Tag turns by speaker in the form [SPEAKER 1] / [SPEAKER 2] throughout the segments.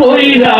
[SPEAKER 1] পইরা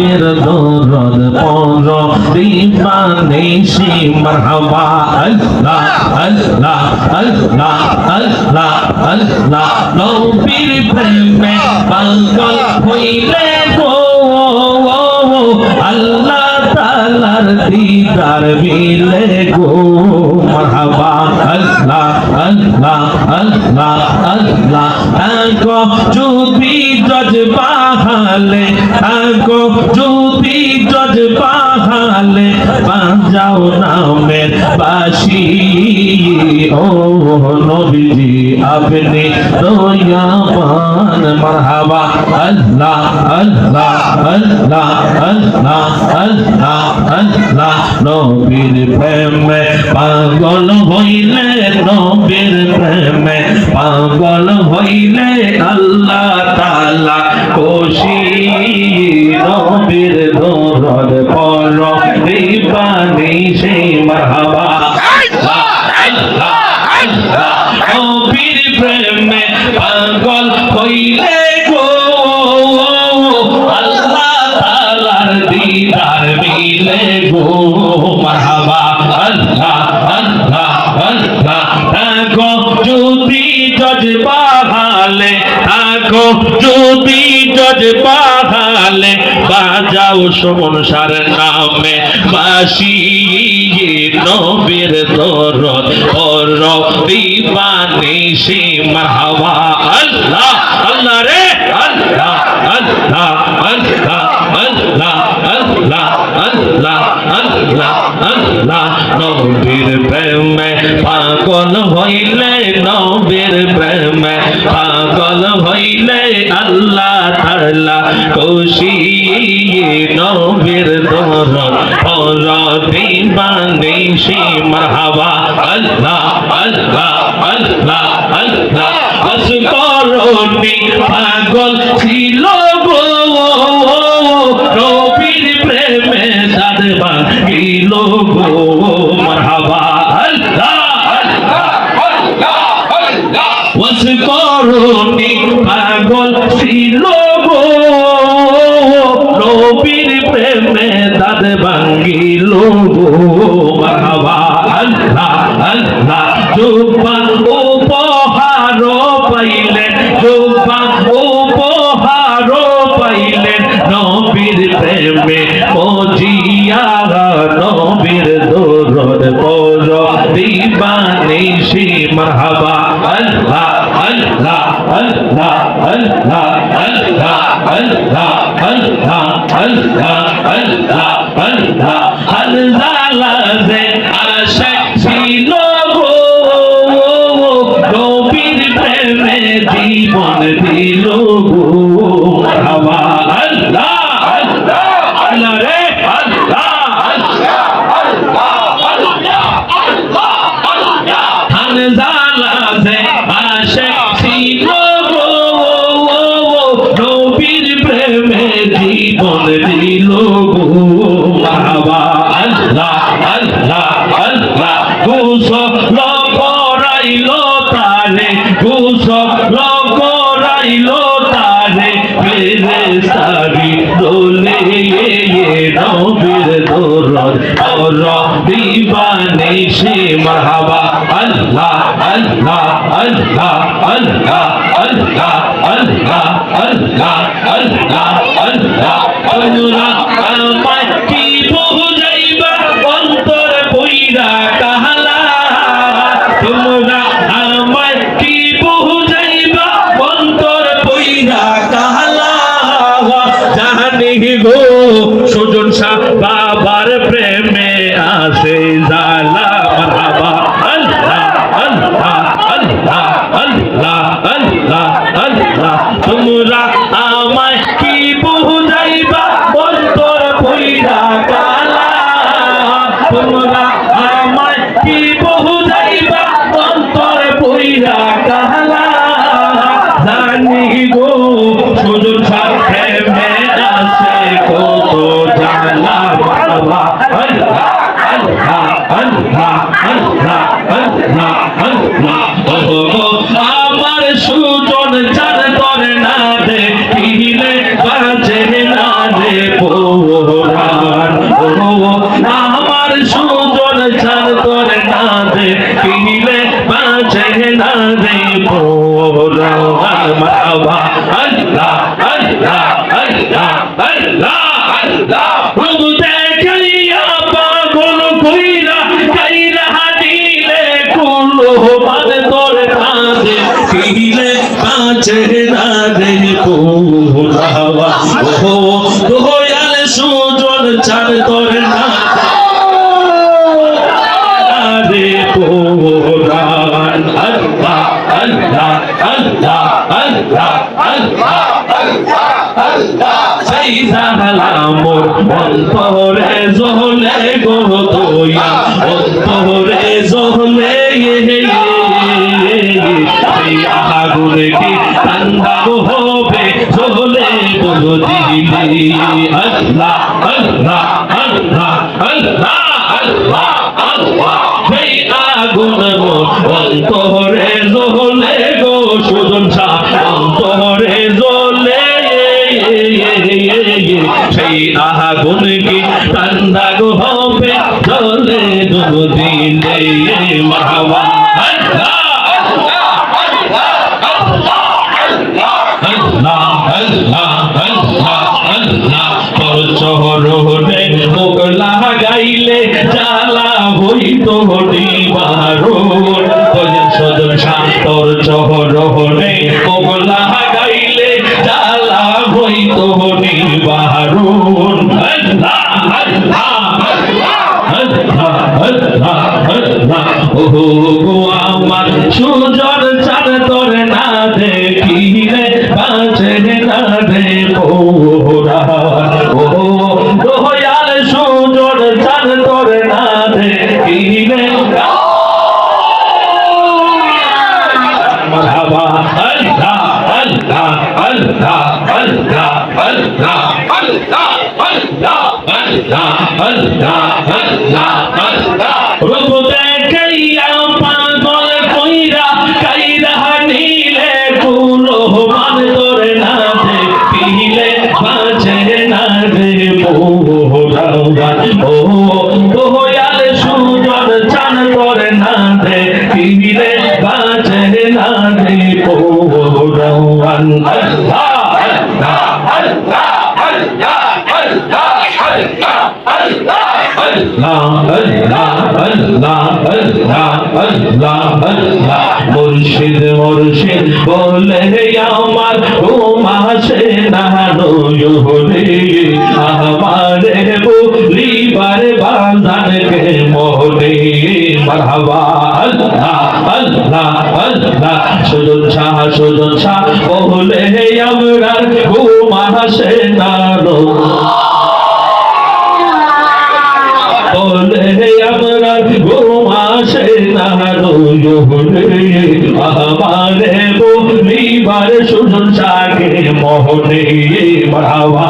[SPEAKER 1] নবীর দরদ পর দিবানে সে মারহাবা আল্লাহ আল্লাহ আল্লাহ আল্লাহ আল্লাহ। নবীর প্রেমে পাগল হইলে গো, আল্লাহ তালার দিদার মিলে গো, মারহাবা। আল্লাহ আল্লাহ আল্লাহ আল্লাহ। যদি জজ বাহালে আগো যদি জজ বাহালে বাজাও নামের বাসি ও নবীজি, আপনি দয়াবান, মারহাবা, আল্লাহ আল্লাহ আল্লাহ আল্লাহ আল্লাহ আল্লাহ। নবীর প্রেমে পাগল হইলে নবীর প্রেমে পাগল হইলে আল্লাহ তালা খুশি নবীর দরদ পর দিবানি সে মারহাবা। নবীর প্রেমে পাগল হইলে গো। আল্লাহ তালার দিদার মিলে গো মারহাবা। আল্লাহ আল্লাহ আল্লাহ। থাকো যদি জজ বাহালে থাকো যদি জজ বাহালে বাজাও সমনসার নামে, বাসি নবীর দরদ পর দিবানি সে মারহাবা। আল্লাহ আল্লাহ রে, আল্লাহ আল্লাহ আল্লাহ আল্লাহ আল্লাহ আল্লাহ আল্লাহ আল্লাহ। নবীর প্রেমে পাগল হইলে আল্লাহ আল্লাহ আল্লাহ অসকরণী পাগল ছিল রবির প্রেমে সাদ ভাঙিল গো মারহাবা আল্লাহ অসকরণী পাগল ছিল গো রবির প্রেমে সাদ ভাঙিল গো মারহাবা আল্লাহ আল্লাহ do Pai. জীবন দিল। দিলে সারি দোলে নবীর দৌরদ আর দিবানে সে মারহাবা আল্লাহ আল্লাহ আল্লাহ আল্লাহ আল্লাহ আল্লাহ আল্লাহ আল্লাহ আল্লাহ আল্লাহ আল্লাহ অন্তরে জহলে গো দয়া অন্তরে জহলে আগুনে কি ঠান্ডা হবে জহলে গো দিলি বুলকি কান্দা গো হবে চলে গো দিলে মহাবা চহর মোগলা গাইলে চালা হইত হটি আল্লাহ গো আমার সুজন চার তোর না দেখিলে বাঁচে না রে পোরা ও দয়াল সুজন চার তোর না দেখিলে মারহাবা আল্লাহ আল্লাহ আল্লাহ আল্লাহ আল্লাহ আল্লাহ আল্লাহ আল্লাহ আল্লাহ আল্লাহ মুর্শিদ বলে আমার ও মাসে নানো রে আমারে বলিবার বাঁধান কে মোরে মারহাবা আল্লাহ আল্লাহ আল্লাহ সুজন শাহ সুজন শাহ বলে আমরা ও মাসে নানো বলিবার সুজন চাকে মোহনে বাবা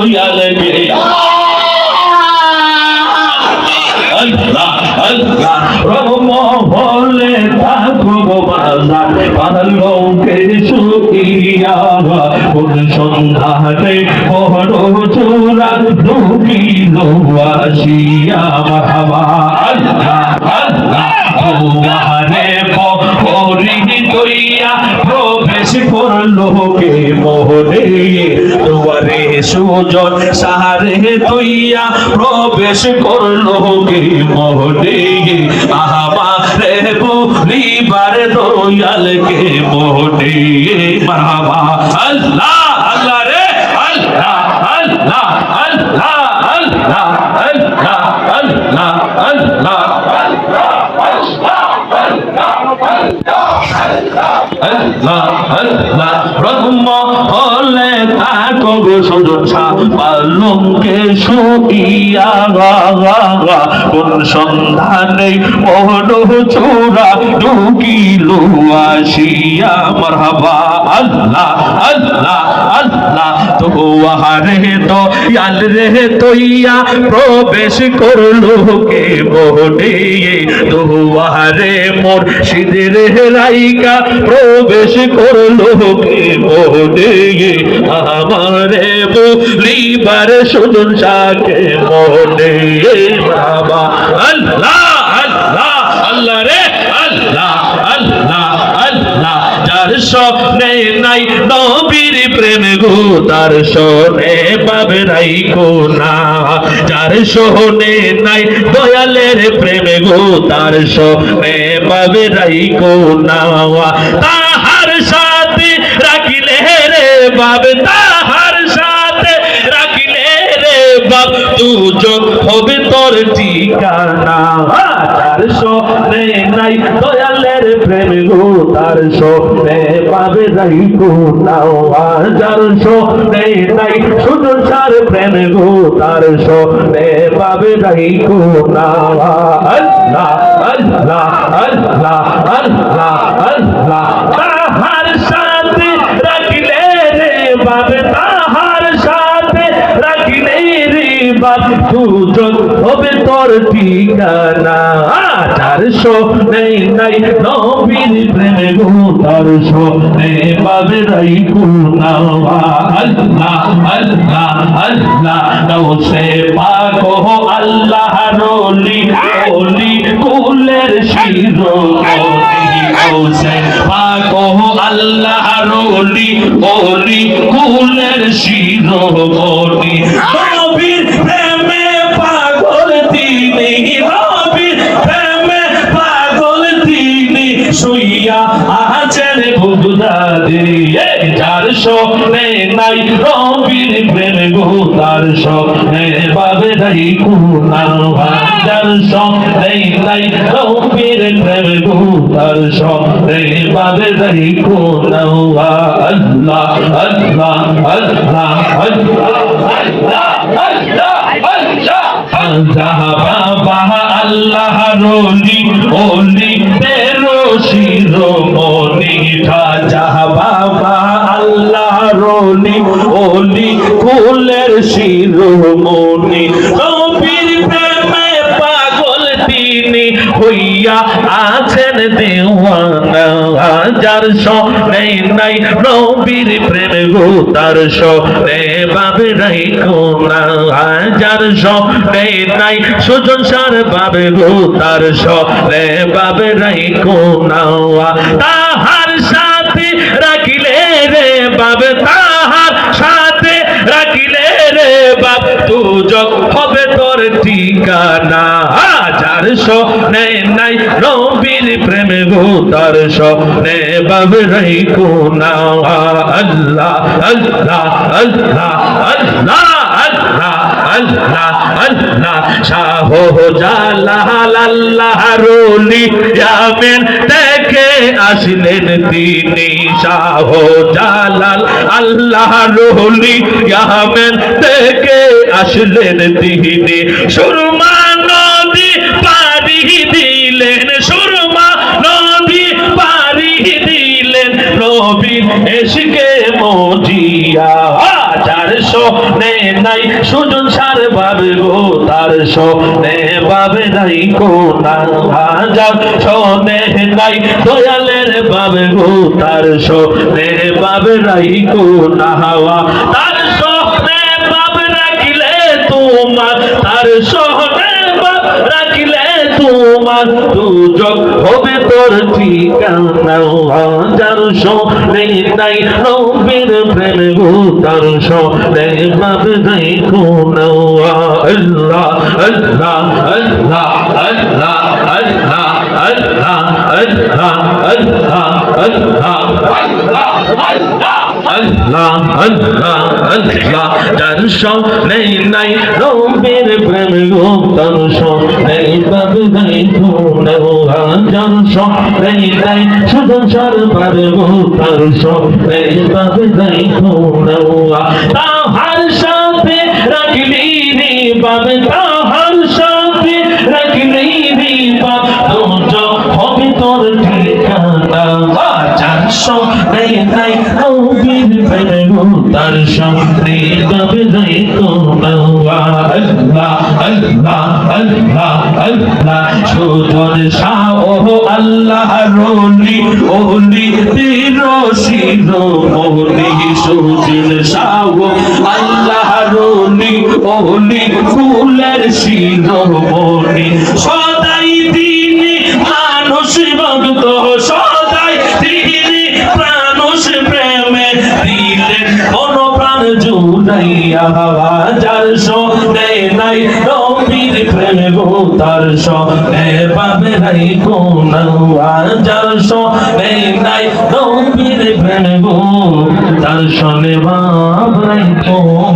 [SPEAKER 1] আমরা আসিয়া মারহাবা আল্লাহ আল্লাহ দুয়ারে পরি দইয়া প্রবেশ করল কে মোহরে দুয়ারে সুজন সাহারে দইয়া প্রবেশ করল কে মোহরে আহাবারে বলিবার পারে দয়ালকে মোহনে মারহাবা আল্লাহ! ব্রহ্ম হলে তাকো সুদর্শা পালঙ্কে শুইয়া কোন সন্ধানে মোহন চূড়া ঢুকিল আসিয়া মারহাবা আল্লাহ আল্লাহ আল্লাহ আহারে প্রবেশ করল কে মোহনে আহারে মোর সিদের রাইকা প্রবেশ করল কে মোহনে আমারে বলিবার সুদন শাকে মোহনে বাবা, আল্লাহ আল্লাহ আল্লাহ রে আল্লাহ আল্লাহ আল্লাহ স্বপ্নে নাই নবীর প্রেম গো, তার শোনে পাবে নাই কোনা। যার শোনে নাই দয়ালের প্রেম গো, তার শোনে পাবে নাই কোনা। তাহার সাথে রাখিলে রে বাবে তাহার সাথে রাখিলে রে বাপ, দুজন হবে তোর ঠিকানা। তার সনে নাই প্রেম গো তার সনে পাবে যাই গো নাও যার সনে নাই শুধু তার প্রেম গো তার সনে পাবে যাই গো নাও তাহার সাথে রাখিলে রে বাবে তাহার সাথে হবে তোর ঠিকানা। তার নেই, নাই গো নেই, পাবে রাই আল্লাহ আল্লাহ আল্লাহ, নও সে পাকো আল্লাহ রলি ওলি কুলের শিরো ও সে পাকো আল্লাহ রলি ওলি কুলের শিরো আছেন বুদা নাই রবির প্রেম তার সনে পাবে নাই কুনা যার সনে নাই রবির প্রেম তার সনে পাবে নাই আল্লাহ আল্লাহ আল্লাহ আল্লাহ আল্লাহ আল্লাহ বাবা আল্লাহ শিরোমণি রাজা বাবা আল্লাহ রলি ওলি কুলের শিরোমণি। নবীর প্রেমে পাগল তিনি হইয়া আছেন দেওয়ানা। যার সনে নাই নবীর প্রেম গো, তার সনে বাবে নাই কোনা যার সনে নাই সুজন সার বাবে গো, তার সনে বাবে নাই কোনা তাহার ঠিকানা। যার সনে নাই নবীর প্রেমে গো, তার সনে বাবে নাই কোনা আল্লাহ আল্লাহ আল্লাহ আল্লাহ আল্লাহ আল্লাহ। আল্লাহ আল্লাহ আসলেন তিনি শাহ আল্লাহ আসলেন সুরমা নদী পারি দিলেন সুরমা নদী পারি দিলেন নবীন এসকে মজিয়া যার নে নাই, সুজন সার বাবে গো, তার নে বাবে নাই কোনা যার নে নাই, দয়ালের বাবে গো, তার নে বাবে নাই কোনা হাওয়া। তার নে বাবে রাখিলে তোমার, তার তোমার দুজক হবে তোর ঠিকানা যার শোনে নাই নবীর প্রেম তার শোনে বাবে নাই কোনা আল্লাহ আল্লাহ আল্লাহ আল্লাহ আল্লাহ আল্লাহ আল্লাহ আল্লাহ পাবে নাই ভুলেও আজান স্বপ্নে দেয় শুধু সরবার তার স্বপ্নে পাবে দেয় ভুলেও তাহার সাথে রাখলি রে পাবে তাহার সাথে রাখলি হবে তোর তার স্বপ্নে পাবে দেয় ভুলেও আল্লাহ আল্লাহ আল্লাহ আল্লাহ সুজন শাহ আল্লাহ রলি ওলি তিরসির মোহনি সুজন শাহ আল্লাহ রলি ওলি ফুলের শিরোমণি সদাই তিনি মানুষ ভক্ত, সদাই তিনি মানুষ প্রেমে। দিলেন কোন প্রাণ জুড়াইয়া যার সঙ্গে নাই গো তার সনে পাবে নাই কোন যার সনে নাই নবীর ভেড়বো তার সনে বাপ নাই কোন